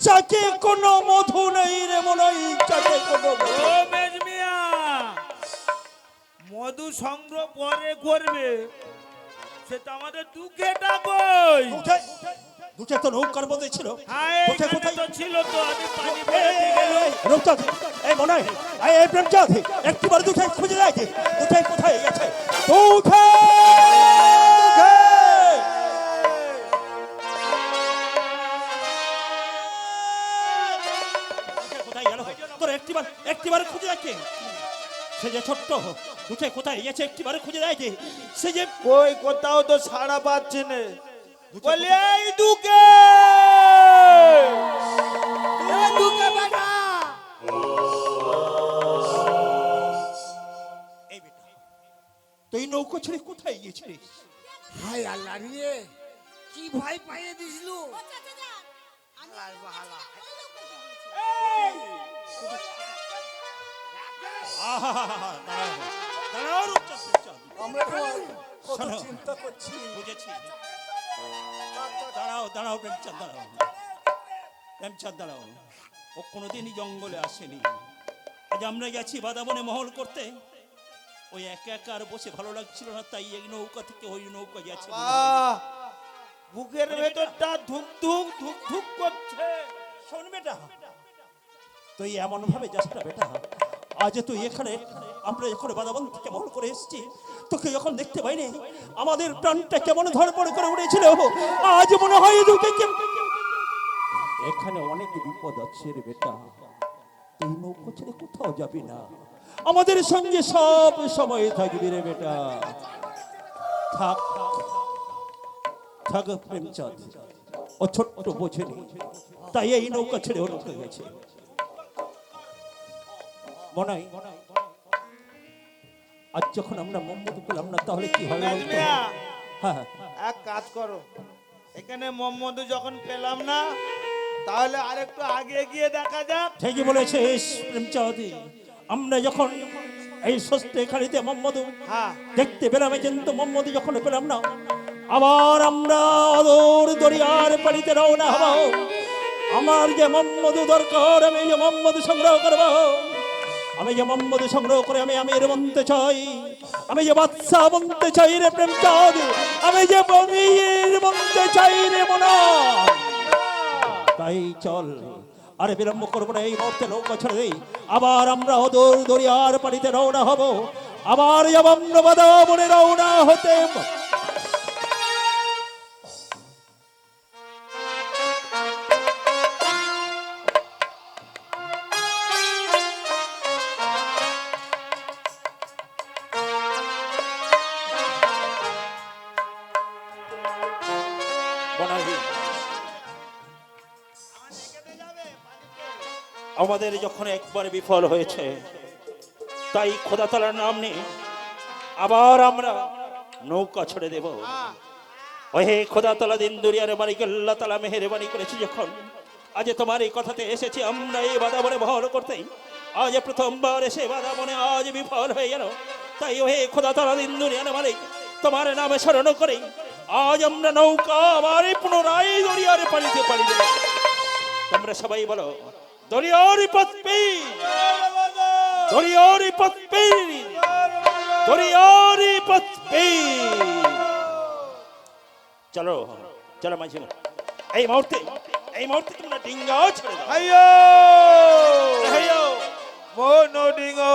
চাকে কোনো মধু নেই রে মনাই চাকে কোনো মধু সংগ্রহ পরে করবে সেটা আমাদের দুঃখেটা কই দুধে তো নৌকার মধ্যে ছিল। হ্যাঁ কোথায়? কোথায় ছিল তো আমি পানি এই, এই, দিয়ে এই, রূপচাঁদ, প্রেমচাঁদ একটিবার দুধে খুঁজে দেখে দুধে কোথায় গেছে? দুধে যে ছোট্ট দুধে কোথায়? গেছে একটিবার খুঁজে দেখে সে যে কই কোথাও তো সাড়া পাচ্ছি না। বলি এই দুকে! দুকে বেটা! এই বেটা তুই নৌকো ছেড়ে কোথায় গিয়েছিলিস হাই আল্লাহ রে কি ভয় পাইয়ে দিছিল? হালার আমরা কত চিন্তা করছি বুঝেছি দাঁড়াও দাঁড়াও প্রেমচাঁদ দাঁড়াও প্রেমচাঁদ দাঁড়াও ও কোনোদিনই জঙ্গলে আসেনি। আজ আমরা গেছি বাদাবনে মহল করতে ওই একা একা আর বসে ভালো লাগছিল না তাই এই নৌকা থেকে ওই নৌকা গেছে বুকের ভেতরটা ধুক ধুক ধুক ধুক করছে শোন বেটা তুই এমন ভাবে যাস না বেটা। আজ তুই এখানে, আমরা যখন বাদাবন মহল করে এসেছি, তোকে যখন দেখতে পাইনি, আমাদের প্রাণটা কেমন ধরপড় করে উঠেছিল? আজ মনে হয় এখানে অনেক বিপদ আছে রে বেটা। তুই নৌকো ছেড়ে কোথাও যাবি না। আমাদের সঙ্গে সব সময় থাকবি রে বেটা। থাক থাক প্রেমচাঁদ। ও ছোট্ট বোঝেনি। তাই এই নৌকা ছেড়ে ওর উঠে গেছে। মনাই। আজ যখন আমরা মোমবাতি পেলাম না তাহলে কি হবে হ্যাঁ এক কাজ করো। এখানে মোহাম্মদ যখন পেলাম না তাহলে আরেকটু আগে গিয়ে দেখা যাক। ঠিকই বলেছিস প্রেমচাঁদ। আমরা যখন এই সস্তে খালিতে মোহাম্মদ হ্যাঁ। দেখতে পেলাম কিন্তু মোহাম্মদ যখন পেলাম না আবার আমরা অদূর দরিয়ার পানিতে রওনা হব। আমার যে মোহাম্মদ দরকার আমি যে মোহাম্মদ সংগ্রহ করব। আমি যে মোহাম্মদ সংগ্রহ করে আমি আমির বনতে চাই, আমি যে বাদশাহ বনতে চাই রে প্রেমচাঁদ আমি যে বমির বনতে চাই রে মনা। তাই চল, আরে বিলম্ব করব না, এই মুহূর্তে নৌকা ছেড়ে দেই। আবার আমরা অদূর দরিয়ার পানিতে রওনা হব। আবার যাব আমরা বাদাবনে রওনা হতে আমাদের যখন একবার বিফল হয়েছে, তাই খোদা তালার নাম নিয়ে আবার আমরা নৌকা ছেড়ে দেব। ওহে খোদা তালা দিন দুরিয়ার মালিক, আল্লাহ তালা মেহেরবানি করেছি যখন। আজ তোমার এই কথাতে এসেছি, আমরা এই বাদাবনে বহর করতে। আজ প্রথমবার এসে বাদাবনে আজ বিফল হয়ে গেল। তাই ওহে খোদা তালা দিন দুরিয়ার মালিক, তোমার নামে স্মরণ করে, আজ আমরা নৌকা আবার পুনরায় দরিয়ার পানিতে দেব। তোমরা সবাই বলো দরিয়ারি পথপি দরিয়ারি পথপি দরিয়ারি পথপি চলো চলো মাঝি এই মুহূর্তে এই মুহূর্তে তোমরা ডিঙ্গা ছেড়ে দাও। আইয়ো হেয়ো, মনো ডিঙ্গো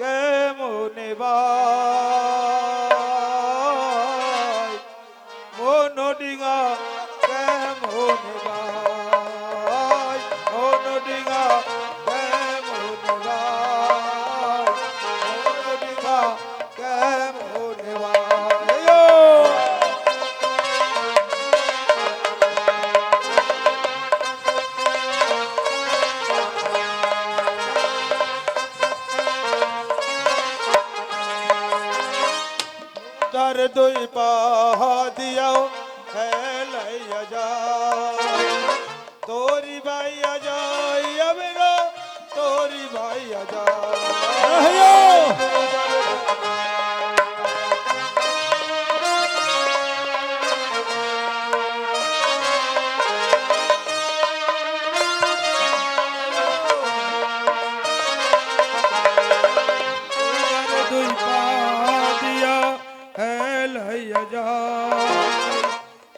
কে মনে বাই তার দুই পাহা দিয়াও হেলাইয়া যায় তোরি ভাইয়া যায় আবেরা তোরি ভাইয়া যায়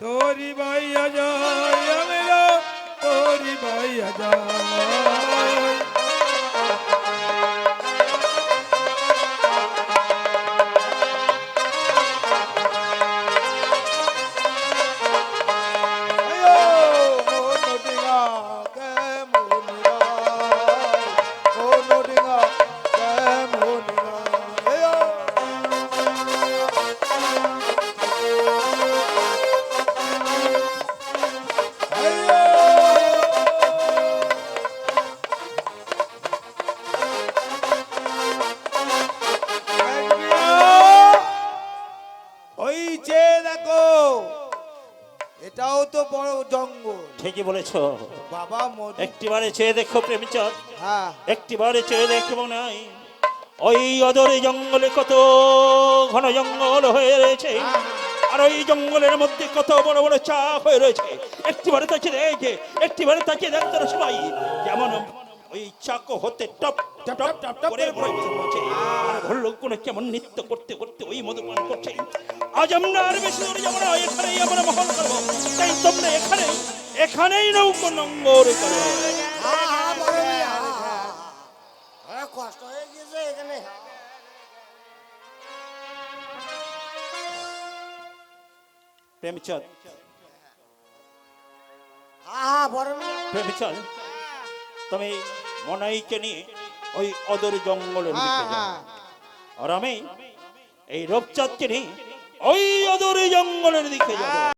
তোরি ভাইয়া যায় তোরি ভাইয়া যায়। এটাও তো বড় জঙ্গল। ঠিকই বলেছ। বাবা মধু একটিবারে চেয়ে দেখো প্রেমচাঁদ। হ্যাঁ। একটিবারে চেয়ে দেখব নাই। ওই অদরে জঙ্গলে কত ঘন জঙ্গল হয়ে রয়েছে। আর ওই জঙ্গলের মধ্যে কত বড় বড় চা হয়ে রয়েছে। একটি একটিবারে তাকে দেখে একটিবারে তাকে হবে সবাই যেমন ওই চাকো হতে টপ টপ টপ টপ করে ভল্লুক কেমন নৃত্য করতে করতে ওই মধুপান করছে। আজ আমরা আর বেশি দূরে যাব না এখানেই আমরা মহল করব। তাই তোমরা এখানে এখানেই নৌকো নম্বর করো। কষ্ট হয়ে গেছে এখানে প্রেমচাঁদ প্রেমচাঁদ তুমি মনাইকে নিয়ে ওই অদর জঙ্গলের দিকে যাও। আর আমি এই রূপচাঁদকে নিয়ে ওই অদূরে জঙ্গলের দিকে যাব।